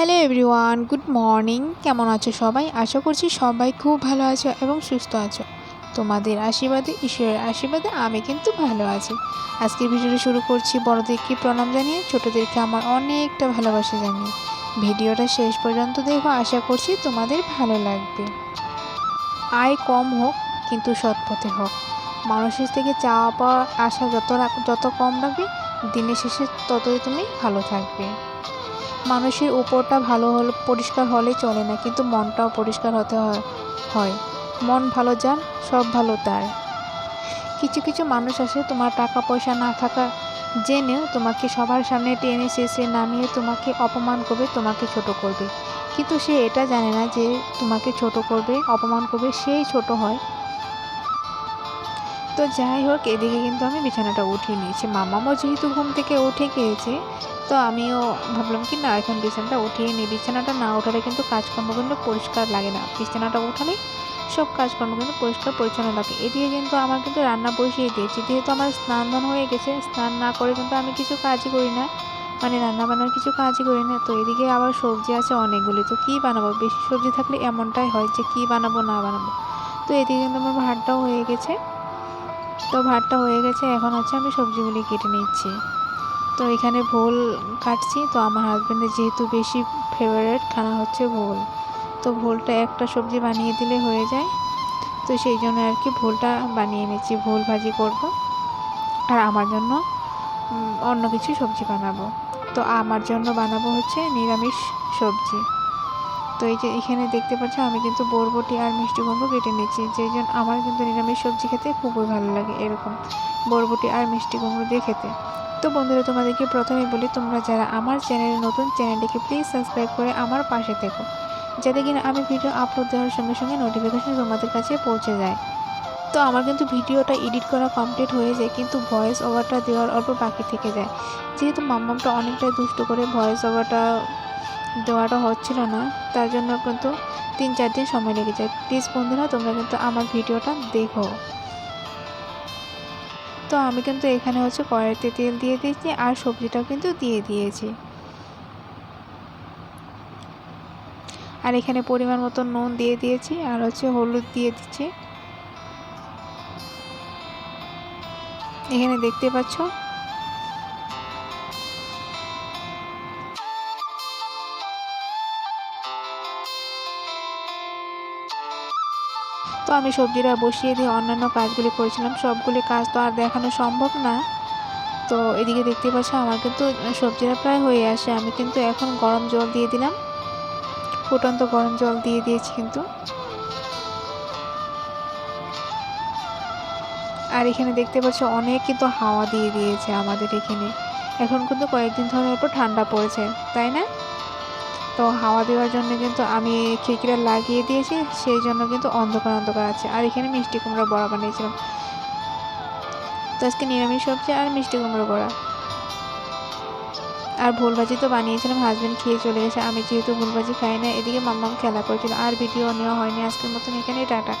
Hello everyone, good morning. কেমন আছো সবাই? আশা করছি সবাই খুব ভালো আছো এবং সুস্থ আছো। তোমাদের আশীর্বাদে, ঈশ্বরের আশীর্বাদে আমি কিন্তু ভালো আছি। আজকের ভিডিওটা শুরু করছি বড়দেরকে প্রণাম জানিয়ে, ছোটোদেরকে আমার অনেকটা ভালোবাসা জানিয়ে। ভিডিওটা শেষ পর্যন্ত দেখো, আশা করছি তোমাদের ভালো লাগবে। আয় কম হোক, কিন্তু সৎ পথে হোক। মানুষের থেকে চাওয়া পাওয়া আশা যত যত কম রাখবে দিনের শেষে ততই তুমি ভালো থাকবে। মানুষের উপরটা ভালো হলে, পরিষ্কার হলে চলে না, কিন্তু মনটাও পরিষ্কার হতে হয় মন ভালো যার সব ভালো তার। কিছু কিছু মানুষ আছে, তোমার টাকা পয়সা না থাকা, জেনেও তোমাকে সবার সামনে টেনে শেষে নামিয়ে তোমাকে অপমান করবে, তোমাকে ছোট করবে। কিন্তু সে এটা জানে না যে তোমাকে ছোট করবে, অপমান করবে, সেই ছোট হয়। তো যাই হোক, এদিকে কিন্তু আমি বিছানাটা উঠিয়ে নিয়েছি। মামামও যেহেতু ঘুম থেকে উঠে গিয়েছে, তো আমিও ভাবলাম কি না, এখন বিছানাটা উঠিয়ে নিই। বিছানাটা না উঠালে কিন্তু কাজকর্ম কিন্তু পরিষ্কার লাগে না। বিছানাটা উঠালে সব কাজকর্ম কিন্তু পরিষ্কার পরিচ্ছন্ন লাগে এদিকে কিন্তু আমার কিন্তু রান্না বসিয়ে দিয়েছি। যেহেতু আমার স্নান দান হয়ে গেছে, স্নান না করে কিন্তু আমি কিছু কাজই করি না। মানে রান্না বান্নার কিছু কাজই করি না। তো এদিকে আবার সবজি আছে অনেকগুলি। তো কী বানাবো? বেশি সবজি থাকলে এমনটাই হয় যে কী বানাবো, না বানাবো। তো এদিকে কিন্তু আমার ভাতটাও হয়ে গেছে। তো ভাতটা হয়ে গেছে, এখন হচ্ছে আমি সবজিগুলি কেটে নিচ্ছি। তো এখানে ভোল কাটছি, তো আমার হাজব্যান্ডের যেহেতু বেশি ফেভারিট খানা হচ্ছে ভোল। তো ভোলটা একটা সবজি বানিয়ে দিলে হয়ে যায়। তো সেই জন্য আর কি ভোলটা বানিয়ে নিচ্ছি, ভোল ভাজি করব। আর আমার জন্য অন্য কিছু সবজি বানাবো। তো আমার জন্য বানাবো হচ্ছে নিরামিষ সবজি। তো এই যে এখানে দেখতে পাচ্ছ, আমি কিন্তু বরবটি আর মিষ্টি কুমড়ো কেটে নিচ্ছি যেই জন্য আমার কিন্তু নিরামিষ সবজি খেতে খুবই ভালো লাগে এরকম বরবটি আর মিষ্টি কুমড়ো দিয়ে খেতে। তো বন্ধুরা, তোমাদেরকে প্রথমে বলি, তোমরা যারা আমার চ্যানেলে নতুন, চ্যানেলটিকে প্লিজ সাবস্ক্রাইব করে আমার পাশে থেকো, যাতে কিনা আমি ভিডিও আপলোড দেওয়ার সঙ্গে সঙ্গে নোটিফিকেশন তোমাদের কাছে পৌঁছে যায়। তো আমার কিন্তু ভিডিওটা এডিট করা কমপ্লিট হয়ে যায়, কিন্তু ভয়েস ওভারটা দেওয়ার অল্প বাকি থেকে যায়। যেহেতু মাম্মামটা অনেকটাই দুষ্ট করে ভয়েস ওভারটা দেওয়াটা হচ্ছিল না, তার জন্য কিন্তু তিন চার দিন সময় লেগে যায়। প্লিজ বন্ধুরা, তোমরা কিন্তু আমার ভিডিওটা দেখো। তো আমি কিন্তু এখানে হচ্ছে কড়াইতে তেল দিয়ে দিয়েছি আর সবজিটাও কিন্তু দিয়ে দিয়েছি। আর এখানে পরিমাণ মতো নুন দিয়ে দিয়েছি আর হচ্ছে হলুদ দিয়ে দিচ্ছি। এখানে দেখতে পাচ্ছ তো আমি সবজিটা বসিয়ে দিয়ে অন্যান্য কাজগুলি করেছিলাম। সবগুলি কাজ তো আর দেখানো সম্ভব না। তো এদিকে দেখতে পাচ্ছ আমার কিন্তু সবজিটা প্রায় হয়ে আসে। আমি কিন্তু এখন গরম জল দিয়ে দিলাম। ফুটন্ত গরম জল দিয়ে দিয়েছি কিন্তু। আর এখানে দেখতে পাচ্ছ অনেক কিন্তু হাওয়া দিয়ে দিয়েছে আমাদের এখানে। এখন কিন্তু কয়েকদিন ধরে একটু ঠান্ডা পড়েছে, তাই না? তো হাওয়া দেওয়ার জন্য কিন্তু আমি খিড়কিটা লাগিয়ে দিয়েছি, সেই জন্য কিন্তু অন্ধকার অন্ধকার আছে। আর এখানে মিষ্টি কুমড়ো বড়া বানিয়েছিলাম। তো আজকে নিরামিষ সবজি আর মিষ্টি কুমড়ো বড়া। আর ভুল ভাজি তো বানিয়েছিলাম হাজব্যান্ড খেয়ে চলে গেছে। আমি যেহেতু ভুল ভাজি খাই না, এদিকে মাম্মাম খেলা করেছিল। আর ভিডিও নেওয়া হয়নি আজকের মতন এখানেই, টাটা।